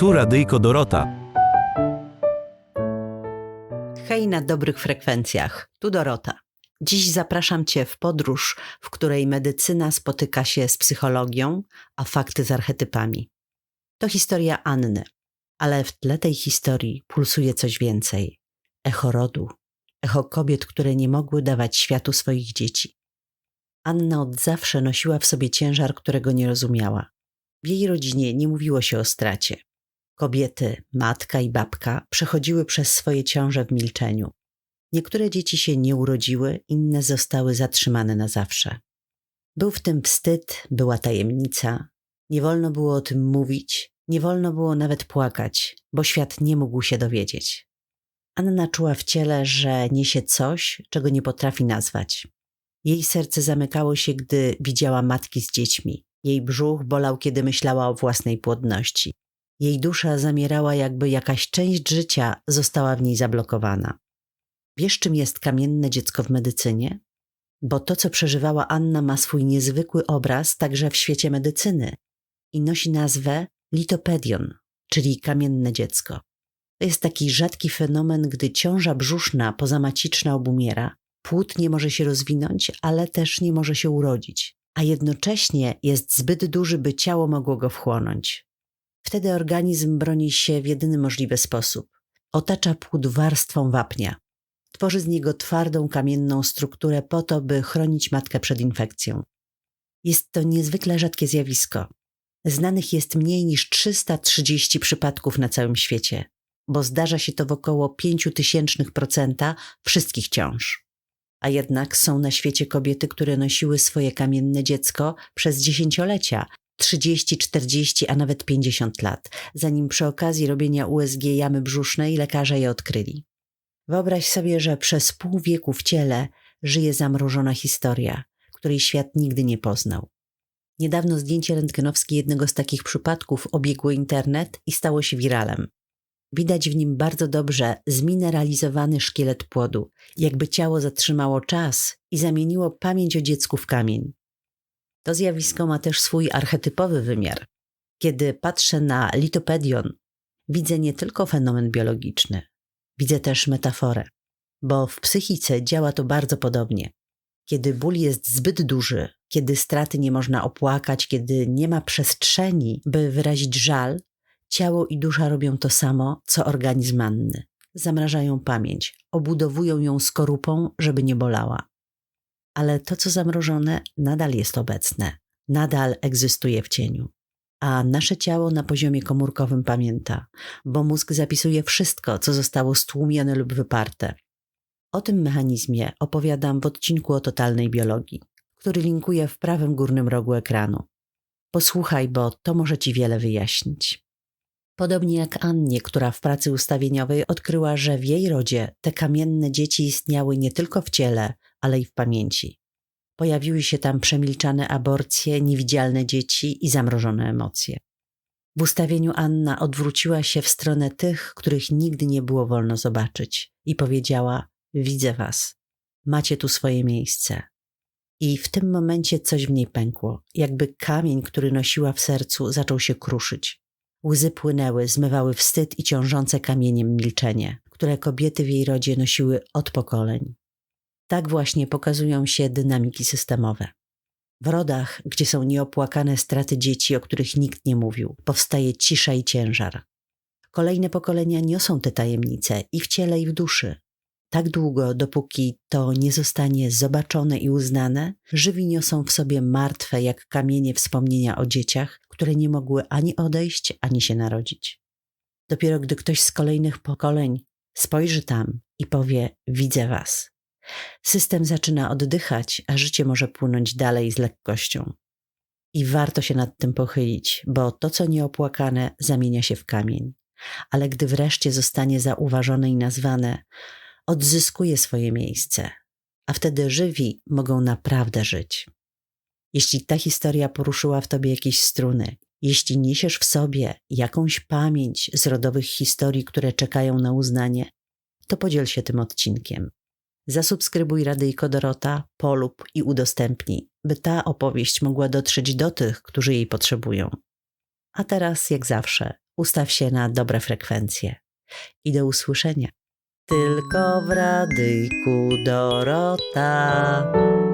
Tu Radyjko Dorota. Hej na dobrych frekwencjach, tu Dorota. Dziś zapraszam Cię w podróż, w której medycyna spotyka się z psychologią, a fakty z archetypami. To historia Anny, ale w tle tej historii pulsuje coś więcej. Echo rodu, echo kobiet, które nie mogły dawać światu swoich dzieci. Anna od zawsze nosiła w sobie ciężar, którego nie rozumiała. W jej rodzinie nie mówiło się o stracie. Kobiety, matka i babka przechodziły przez swoje ciąże w milczeniu. Niektóre dzieci się nie urodziły, inne zostały zatrzymane na zawsze. Był w tym wstyd, była tajemnica. Nie wolno było o tym mówić, nie wolno było nawet płakać, bo świat nie mógł się dowiedzieć. Anna czuła w ciele, że niesie coś, czego nie potrafi nazwać. Jej serce zamykało się, gdy widziała matki z dziećmi. Jej brzuch bolał, kiedy myślała o własnej płodności. Jej dusza zamierała, jakby jakaś część życia została w niej zablokowana. Wiesz, czym jest kamienne dziecko w medycynie? Bo to, co przeżywała Anna, ma swój niezwykły obraz także w świecie medycyny i nosi nazwę litopedion, czyli kamienne dziecko. To jest taki rzadki fenomen, gdy ciąża brzuszna pozamaciczna obumiera, płód nie może się rozwinąć, ale też nie może się urodzić, a jednocześnie jest zbyt duży, by ciało mogło go wchłonąć. Wtedy organizm broni się w jedyny możliwy sposób. Otacza płód warstwą wapnia. Tworzy z niego twardą, kamienną strukturę po to, by chronić matkę przed infekcją. Jest to niezwykle rzadkie zjawisko. Znanych jest mniej niż 330 przypadków na całym świecie, bo zdarza się to w około 0,05% wszystkich ciąż. A jednak są na świecie kobiety, które nosiły swoje kamienne dziecko przez dziesięciolecia, 30, 40, a nawet 50 lat, zanim przy okazji robienia USG jamy brzusznej lekarze je odkryli. Wyobraź sobie, że przez pół wieku w ciele żyje zamrożona historia, której świat nigdy nie poznał. Niedawno zdjęcie rentgenowskie jednego z takich przypadków obiegło internet i stało się wiralem. Widać w nim bardzo dobrze zmineralizowany szkielet płodu, jakby ciało zatrzymało czas i zamieniło pamięć o dziecku w kamień. To zjawisko ma też swój archetypowy wymiar. Kiedy patrzę na litopedion, widzę nie tylko fenomen biologiczny, widzę też metaforę, bo w psychice działa to bardzo podobnie. Kiedy ból jest zbyt duży, kiedy straty nie można opłakać, kiedy nie ma przestrzeni, by wyrazić żal, ciało i dusza robią to samo, co organizm Anny. Zamrażają pamięć, obudowują ją skorupą, żeby nie bolała ale to, co zamrożone, nadal jest obecne, nadal egzystuje w cieniu. A nasze ciało na poziomie komórkowym pamięta, bo mózg zapisuje wszystko, co zostało stłumione lub wyparte. O tym mechanizmie opowiadam w odcinku o totalnej biologii, który linkuję w prawym górnym rogu ekranu. Posłuchaj, bo to może Ci wiele wyjaśnić. Podobnie jak Annie, która w pracy ustawieniowej odkryła, że w jej rodzie te kamienne dzieci istniały nie tylko w ciele, ale i w pamięci. Pojawiły się tam przemilczane aborcje, niewidzialne dzieci i zamrożone emocje. W ustawieniu Anna odwróciła się w stronę tych, których nigdy nie było wolno zobaczyć i powiedziała: Widzę was, macie tu swoje miejsce. I w tym momencie coś w niej pękło, jakby kamień, który nosiła w sercu, zaczął się kruszyć. Łzy płynęły, zmywały wstyd i ciążące kamieniem milczenie, które kobiety w jej rodzie nosiły od pokoleń. Tak właśnie pokazują się dynamiki systemowe. W rodach, gdzie są nieopłakane straty dzieci, o których nikt nie mówił, powstaje cisza i ciężar. Kolejne pokolenia niosą te tajemnice i w ciele, i w duszy. Tak długo, dopóki to nie zostanie zobaczone i uznane, żywi niosą w sobie martwe jak kamienie wspomnienia o dzieciach, które nie mogły ani odejść, ani się narodzić. Dopiero gdy ktoś z kolejnych pokoleń spojrzy tam i powie: Widzę was, System zaczyna oddychać, a życie może płynąć dalej z lekkością. I warto się nad tym pochylić, bo to, co nieopłakane, zamienia się w kamień. Ale gdy wreszcie zostanie zauważone i nazwane, odzyskuje swoje miejsce, a wtedy żywi mogą naprawdę żyć. Jeśli ta historia poruszyła w tobie jakieś struny, jeśli niesiesz w sobie jakąś pamięć z rodowych historii, które czekają na uznanie, to podziel się tym odcinkiem. Zasubskrybuj Radyjko Dorota, polub i udostępnij, by ta opowieść mogła dotrzeć do tych, którzy jej potrzebują. A teraz, jak zawsze, ustaw się na dobre frekwencje i do usłyszenia. Tylko w radyjku Dorota.